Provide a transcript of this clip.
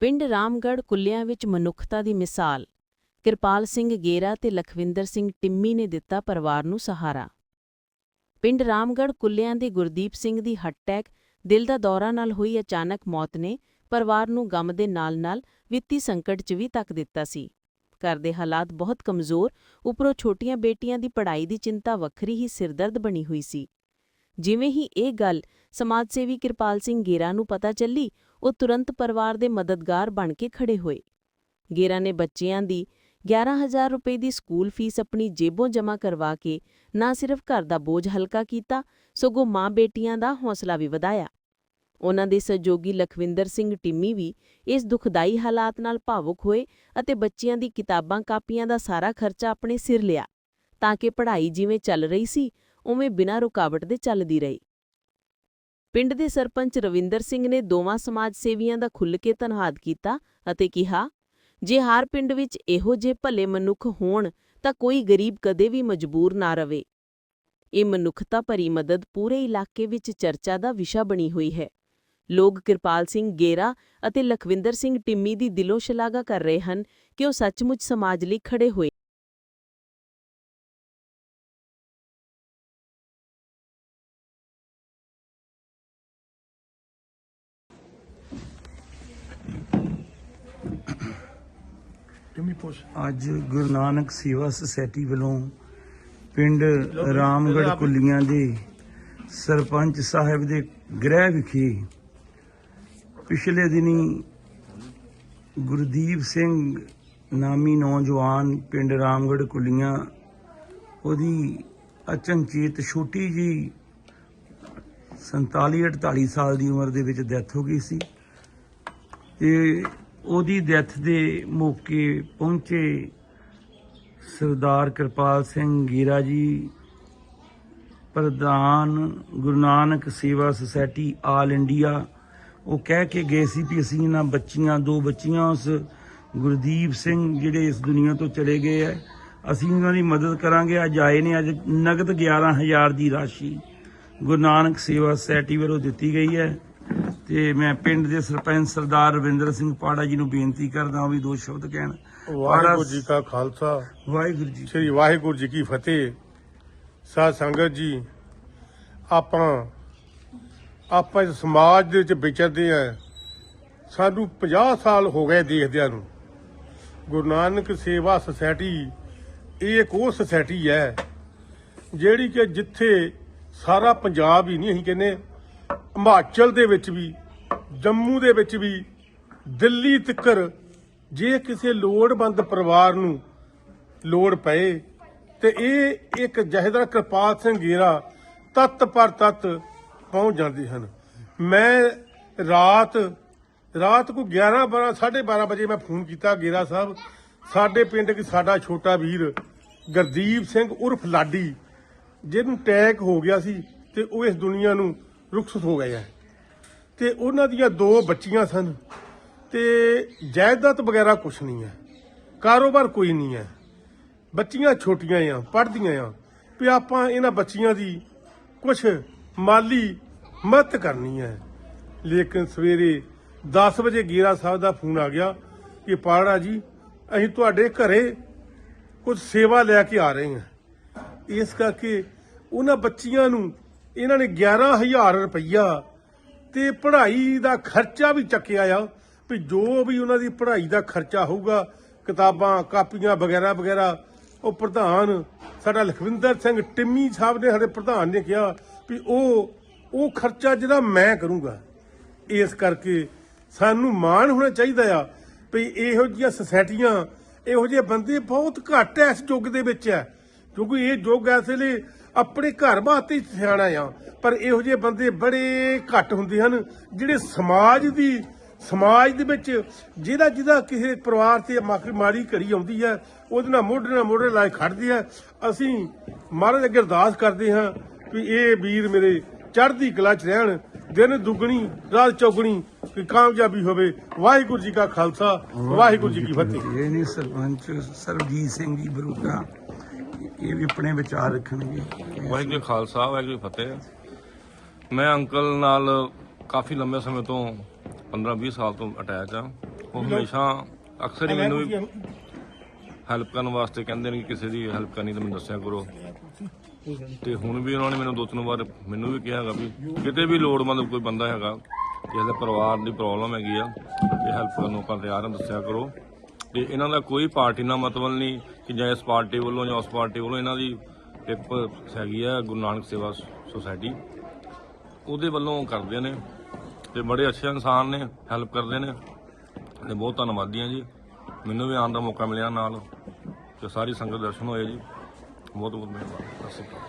ਪਿੰਡ ਰਾਮਗੜ੍ਹ ਕੁੱਲਿਆਂ ਵਿੱਚ ਮਨੁੱਖਤਾ ਦੀ ਮਿਸਾਲ, ਕਿਰਪਾਲ ਸਿੰਘ ਗੇਰਾ ਤੇ ਲਖਵਿੰਦਰ ਸਿੰਘ ਟਿੰਮੀ ਨੇ ਦਿੱਤਾ ਪਰਿਵਾਰ ਨੂੰ ਸਹਾਰਾ। ਪਿੰਡ ਰਾਮਗੜ੍ਹ ਕੁੱਲਿਆਂ ਦੇ ਗੁਰਦੀਪ ਸਿੰਘ ਦੀ ਹੱਟੈਕ ਦਿਲ ਦਾ ਦੌਰਾ ਨਾਲ ਹੋਈ ਅਚਾਨਕ ਮੌਤ ਨੇ ਪਰਿਵਾਰ ਨੂੰ ਗਮ ਦੇ ਨਾਲ-ਨਾਲ ਵਿੱਤੀ ਸੰਕਟ 'ਚ ਵੀ ਤੱਕ ਦਿੱਤਾ ਸੀ। ਘਰ ਦੇ ਹਾਲਾਤ ਬਹੁਤ ਕਮਜ਼ੋਰ, ਉਪਰੋਂ ਛੋਟੀਆਂ ਬੇਟੀਆਂ ਦੀ ਪੜ੍ਹਾਈ ਦੀ ਚਿੰਤਾ ਵੱਖਰੀ ਹੀ ਸਿਰਦਰਦ ਬਣੀ ਹੋਈ ਸੀ। ਜਿਵੇਂ ਹੀ ਇਹ ਗੱਲ ਸਮਾਜ ਸੇਵੀ ਕਿਰਪਾਲ ਸਿੰਘ ਗੇਰਾ ਨੂੰ ਪਤਾ ਚੱਲੀ ਉਹ ਤੁਰੰਤ ਪਰਿਵਾਰ ਦੇ ਮਦਦਗਾਰ ਬਣ ਕੇ ਖੜੇ ਹੋਏ। ਗੇਰਾ ਨੇ ਬੱਚਿਆਂ ਦੀ 11000 ਰੁਪਏ ਦੀ ਸਕੂਲ ਫੀਸ ਆਪਣੀ ਜੇਬੋਂ ਜਮ੍ਹਾਂ ਕਰਵਾ ਕੇ ਨਾ ਸਿਰਫ ਘਰ ਦਾ ਬੋਝ ਹਲਕਾ ਕੀਤਾ, ਸਗੋਂ ਮਾਂ ਬੇਟੀਆਂ ਦਾ ਹੌਸਲਾ ਵੀ ਵਧਾਇਆ। ਉਹਨਾਂ ਦੇ ਸਹਿਯੋਗੀ ਲਖਵਿੰਦਰ ਸਿੰਘ ਟਿੰਮੀ ਵੀ ਇਸ ਦੁਖਦਾਈ ਹਾਲਾਤ ਨਾਲ ਭਾਵੁਕ ਹੋਏ ਅਤੇ ਬੱਚਿਆਂ ਦੀ ਕਿਤਾਬਾਂ ਕਾਪੀਆਂ ਦਾ ਸਾਰਾ ਖਰਚਾ ਆਪਣੇ ਸਿਰ ਲਿਆ, ਤਾਂ ਕਿ ਪੜ੍ਹਾਈ ਜਿਵੇਂ ਚੱਲ ਰਹੀ ਸੀ, ਉਵੇਂ ਬਿਨਾਂ ਰੁਕਾਵਟ ਦੇ ਚੱਲਦੀ ਰਹੀ। ਪਿੰਡ ਦੇ ਸਰਪੰਚ ਰਵਿੰਦਰ ਸਿੰਘ ਨੇ ਦੋਵਾਂ ਸਮਾਜ ਸੇਵੀਆਂ ਦਾ ਖੁੱਲ੍ਹ ਕੇ ਧੰਨਵਾਦ ਕੀਤਾ ਅਤੇ ਕਿਹਾ, ਜੇ ਹਰ ਪਿੰਡ ਵਿੱਚ ਇਹੋ ਜਿਹੇ ਭਲੇ ਮਨੁੱਖ ਹੋਣ, ਤਾਂ ਕੋਈ ਗਰੀਬ ਕਦੇ ਵੀ ਮਜਬੂਰ ਨਾ ਰਵੇ। ਇਹ ਮਨੁੱਖਤਾ ਭਰੀ ਮਦਦ ਪੂਰੇ ਇਲਾਕੇ ਵਿੱਚ ਚਰਚਾ ਦਾ ਵਿਸ਼ਾ ਬਣੀ ਹੋਈ ਹੈ। ਲੋਕ ਕਿਰਪਾਲ ਸਿੰਘ ਗੇਰਾ ਅਤੇ ਲਖਵਿੰਦਰ ਸਿੰਘ ਟਿੰਮੀ ਦੀ ਦਿਲੋਂ ਸ਼ਲਾਘਾ ਕਰ ਰਹੇ ਹਨ ਕਿ ਉਹ ਸੱਚਮੁੱਚ ਸਮਾਜ ਲਈ ਖੜੇ ਹੋਏ। ਅੱਜ ਗੁਰੂ ਨਾਨਕ ਸੇਵਾ ਸੁਸਾਇਟੀ ਵੱਲੋਂ ਪਿੰਡ ਰਾਮਗੜ੍ਹ ਕੁੱਲੀਆਂ ਦੇ ਸਰਪੰਚ ਸਾਹਿਬ ਦੇ ਗ੍ਰਹਿ ਵਿਖੇ ਪਿਛਲੇ ਦਿਨੀ ਗੁਰਦੀਪ ਸਿੰਘ ਨਾਮੀ ਨੌਜਵਾਨ ਪਿੰਡ ਰਾਮਗੜ੍ਹ ਕੁੱਲੀਆਂ ਉਹਦੀ ਅਚਨਚੇਤ ਛੋਟੀ ਜੀ 47 48 ਸਾਲ ਦੀ ਉਮਰ ਦੇ ਵਿੱਚ ਡੈਥ ਹੋ ਗਈ ਸੀ ਤੇ ਉਹਦੀ ਡੈਥ ਦੇ ਮੌਕੇ ਪਹੁੰਚੇ ਸਰਦਾਰ ਕਿਰਪਾਲ ਸਿੰਘ ਗੀਰਾ ਜੀ, ਪ੍ਰਧਾਨ ਗੁਰੂ ਨਾਨਕ ਸੇਵਾ ਸੁਸਾਇਟੀ ਆਲ ਇੰਡੀਆ। ਉਹ ਕਹਿ ਕੇ ਗਏ ਸੀ ਵੀ ਅਸੀਂ ਇਹਨਾਂ ਬੱਚੀਆਂ, ਦੋ ਬੱਚੀਆਂ ਉਸ ਗੁਰਦੀਪ ਸਿੰਘ ਜਿਹੜੇ ਇਸ ਦੁਨੀਆ ਤੋਂ ਚਲੇ ਗਏ ਐ ਅਸੀਂ ਉਹਨਾਂ ਦੀ ਮਦਦ ਕਰਾਂਗੇ। ਅੱਜ ਆਏ ਨੇ, ਅੱਜ ਨਗਦ 11000 ਦੀ ਰਾਸ਼ੀ ਗੁਰੂ ਨਾਨਕ ਸੇਵਾ ਸੁਸਾਇਟੀ ਵੱਲੋਂ ਦਿੱਤੀ ਗਈ ਹੈ। ਤੇ ਮੈਂ ਪਿੰਡ ਦੇ ਸਰਪੰਚ ਸਰਦਾਰ ਰਵਿੰਦਰ ਸਿੰਘ ਪਾੜਾ ਜੀ ਨੂੰ ਬੇਨਤੀ ਕਰਦਾ ਹਾਂ ਵੀ ਦੋ ਸ਼ਬਦ ਕਹਿਣ। ਵਾਹਿਗੁਰੂ ਜੀ ਕਾ ਖਾਲਸਾ। ਵਾਹਿਗੁਰੂ ਜੀ ਸ੍ਰੀ ਵਾਹਿਗੁਰੂ ਜੀ ਕੀ ਫਤਿਹ। ਸਾਧ ਸੰਗਤ ਜੀ ਆਪਾਂ ਆਪਾਂ ਇਸ ਸਮਾਜ ਦੇ ਵਿੱਚ ਵਿਚਰਦੇ ਆ ਸਾਨੂੰ 50 ਸਾਲ ਹੋ ਗਏ ਦੇਖਦਿਆਂ ਨੂੰ। ਗੁਰੂ ਨਾਨਕ ਸੇਵਾ ਸੁਸਾਇਟੀ ਇਹ ਇੱਕ ਉਹ ਸੁਸਾਇਟੀ ਹੈ ਜਿਹੜੀ ਕਿ ਜਿੱਥੇ ਸਾਰਾ ਪੰਜਾਬ ਹੀ ਨਹੀਂ ਅਸੀਂ ਕਹਿੰਦੇ ਹਿਮਾਚਲ ਦੇ ਵਿੱਚ ਵੀ ਜੰਮੂ ਦੇ ਵਿੱਚ ਵੀ ਦਿੱਲੀ ਤੱਕਰ ਜੇ ਕਿਸੇ ਲੋੜਵੰਦ ਪਰਿਵਾਰ ਨੂੰ ਲੋੜ ਪਏ ਤੇ ਇਹ ਇੱਕ ਜਹੇਦਾਰ ਕਿਰਪਾਲ ਸਿੰਘ ਗੇਰਾ ਤਤ ਪਰ ਤਤ ਪਹੁੰਚ ਜਾਂਦੇ ਹਨ। ਮੈਂ ਰਾਤ ਰਾਤ ਕੋ 11 12 12:30 ਵਜੇ ਮੈਂ ਫੋਨ ਕੀਤਾ ਗੇਰਾ ਸਾਹਿਬ। ਸਾਡੇ ਪਿੰਡ ਕਿ ਸਾਡਾ ਛੋਟਾ ਵੀਰ ਗੁਰਦੀਪ ਸਿੰਘ ਉਰਫ ਲਾਡੀ, ਜਿਹਨੂੰ ਟੈਕ ਹੋ ਗਿਆ ਸੀ ਤੇ ਉਹ ਇਸ ਦੁਨੀਆ ਨੂੰ ਰੁਖਸਤ ਹੋ ਗਿਆ ਹੈ। ਤੇ ਉਹਨਾਂ ਦੀਆਂ ਦੋ ਬੱਚੀਆਂ ਸਨ ਤੇ ਜਾਇਦਾਦ ਵਗੈਰਾ ਕੁਝ ਨਹੀਂ ਹੈ। ਕਾਰੋਬਾਰ ਕੋਈ ਨਹੀਂ ਹੈ। ਬੱਚੀਆਂ ਛੋਟੀਆਂ ਆ, ਪੜ੍ਹਦੀਆਂ ਆ, ਵੀ ਆਪਾਂ ਇਹਨਾਂ ਬੱਚੀਆਂ ਦੀ ਕੁਝ ਮਾਲੀ ਮਦਦ ਕਰਨੀ ਹੈ। ਲੇਕਿਨ ਸਵੇਰੇ 10 ਵਜੇ ਗੀਰਾ ਸਾਹਿਬ ਦਾ ਫੋਨ ਆ ਗਿਆ ਕਿ ਪਾੜਾ ਜੀ, ਅਸੀਂ ਤੁਹਾਡੇ ਘਰੇ ਕੁਝ ਸੇਵਾ ਲੈ ਕੇ ਆ ਰਹੇ ਹਾਂ। ਇਸ ਕਰਕੇ ਉਹਨਾਂ ਬੱਚੀਆਂ ਨੂੰ, ਇਹਨਾਂ ਨੇ 11000 ਰੁਪਈਆ ਤੇ ਪੜ੍ਹਾਈ ਦਾ ਖਰਚਾ ਵੀ ਚੱਕਿਆ ਆ ਵੀ ਜੋ ਵੀ ਉਹਨਾਂ ਦੀ ਪੜ੍ਹਾਈ ਦਾ ਖਰਚਾ ਹੋਊਗਾ, ਕਿਤਾਬਾਂ, ਕਾਪੀਆਂ ਵਗੈਰਾ ਵਗੈਰਾ, ਉਹ ਪ੍ਰਧਾਨ ਸਾਡਾ ਲਖਵਿੰਦਰ ਸਿੰਘ ਟਿੰਮੀ ਸਾਹਿਬ ਨੇ ਸਾਡੇ ਪ੍ਰਧਾਨ ਨੇ ਕਿਹਾ ਵੀ ਉਹ ਉਹ ਖਰਚਾ ਜਿਹੜਾ ਮੈਂ ਕਰੂੰਗਾ, ਇਸ ਕਰਕੇ ਸਾਨੂੰ ਮਾਣ ਹੋਣਾ ਚਾਹੀਦਾ ਆ ਵੀ ਇਹੋ ਜਿਹੀਆਂ ਸੁਸਾਇਟੀਆਂ, ਇਹੋ ਜਿਹੇ ਬੰਦੇ ਬਹੁਤ ਘੱਟ ਐ ਇਸ ਯੁੱਗ ਦੇ ਵਿੱਚ ਹੈ ਕਿਉਂਕਿ ਇਹ ਯੁੱਗ ਇਸ ਵੇਲੇ ਆਪਣੇ ਘਰ ਵਾਸਤੇ ਹੀ ਸਿਆਣਾ ਆ। ਪਰ ਇਹੋ ਜਿਹੇ ਬੰਦੇ ਬੜੇ ਘੱਟ ਹੁੰਦੇ ਹਨ, ਜਿਹੜੇ ਸਮਾਜ ਦੀ, ਸਮਾਜ ਦੇ ਵਿੱਚ ਜਿਹਦਾ ਜਿਹਦਾ ਕਿਸੇ ਪਰਿਵਾਰ ਤੇ ਮਾੜੀ ਮਾੜੀ ਘੜੀ ਆਉਂਦੀ ਹੈ, ਉਹਦੇ ਨਾਲ ਮੋਢੇ ਨਾਲ ਮੋਢੇ ਲਾਏ ਖੜਦੇ ਆ ਅਸੀਂ ਮਹਾਰਾਜ ਅੱਗੇ ਅਰਦਾਸ ਕਰਦੇ ਹਾਂ ਵੀ ਇਹ ਵੀਰ ਮੇਰੇ ਚੜ੍ਹਦੀ ਕਲਾ ਚ ਰਹਿਣ, ਦਿਨ ਦੁੱਗਣੀ, ਰਾਤ ਚੌਗਣੀ ਕਿ ਕਾਮਯਾਬੀ ਹੋਵੇ। ਵਾਹਿਗੁਰੂ ਜੀ ਕਾ ਖਾਲਸਾ, ਵਾਹਿਗੁਰੂ ਜੀ ਕੀ ਫਤਿਹ। ਇਹ ਨਹੀਂ ਸਰਪੰਚ ਸਰਬਜੀਤ ਸਿੰਘ ਜੀ ਬਰੂਕਾ। ਇਹ ਵੀ ਆਪਣੇ ਵਿਚਾਰ ਰੱਖਣਗੇ। ਵਾਹਿਗੁਰੂ ਜੀ ਖਾਲਸਾ ਵਾਹਿਗੁਰੂ ਜੀ ਫਤਿਹ। ਮੈਂ ਅੰਕਲ ਨਾਲ ਕਾਫੀ ਲੰਬੇ ਸਮੇਂ ਤੋਂ 15-20 ਸਾਲ ਤੋਂ ਅਟੈਚ ਆ ਉਹ ਹਮੇਸ਼ਾ ਅਕਸਰ ਹੀ ਮੈਨੂੰ ਹੈਲਪ ਕਰਨ ਵਾਸਤੇ ਕਹਿੰਦੇ ਨੇ ਕਿ ਕਿਸੇ ਦੀ ਹੈਲਪ ਕਰਨੀ ਤਾਂ ਮੈਨੂੰ ਦੱਸਿਆ ਕਰੋ। ਤੇ ਹੁਣ ਵੀ ਉਹਨਾਂ ਨੇ ਮੈਨੂੰ ਦੋ ਤਿੰਨ ਵਾਰ ਮੈਨੂੰ ਵੀ ਕਿਹਾ ਹੈਗਾ ਵੀ ਕਿਤੇ ਵੀ ਲੋੜਵੰਦ ਕੋਈ ਬੰਦਾ ਹੈਗਾ ਜਿਸ ਦੇ ਪਰਿਵਾਰ ਦੀ ਪ੍ਰੋਬਲਮ ਹੈਗੀ ਆ ਤੇ ਹੈਲਪ ਕਰਨ ਨੂੰ ਆਪਾਂ ਤਿਆਰ ਹਾਂ ਦੱਸਿਆ ਕਰੋ। ਤੇ ਇਹਨਾਂ ਦਾ ਕੋਈ ਪਾਰਟੀ ਨਾਲ ਮਤਲਬ ਨਹੀਂ ਕਿ ਜਾਂ ਇਸ ਪਾਰਟੀ ਵੱਲੋਂ ਜਾਂ ਉਸ ਪਾਰਟੀ ਵੱਲੋਂ ਇਹਨਾਂ ਦੀ ਇੱਕ ਹੈਗੀ ਆ ਗੁਰੂ ਨਾਨਕ ਸੇਵਾ ਸੁਸਾਇਟੀ। ਉਹਦੇ ਵੱਲੋਂ ਕਰਦੇ ਨੇ ਤੇ ਬੜੇ ਅੱਛੇ ਇਨਸਾਨ ਨੇ, ਹੈਲਪ ਕਰਦੇ ਨੇ ਤੇ ਬਹੁਤ ਧੰਨਵਾਦੀ ਹਾਂ ਜੀ। ਮੈਨੂੰ ਵੀ ਆਉਣ ਦਾ ਮੌਕਾ ਮਿਲਿਆ ਨਾਲ ਤੇ ਸਾਰੀ ਸੰਗਤ ਦਰਸ਼ਨ ਹੋਏ ਜੀ। ਬਹੁਤ ਬਹੁਤ ਮਿਹਰਬਾਨੀ। ਸਤਿ ਸ਼੍ਰੀ ਅਕਾਲ।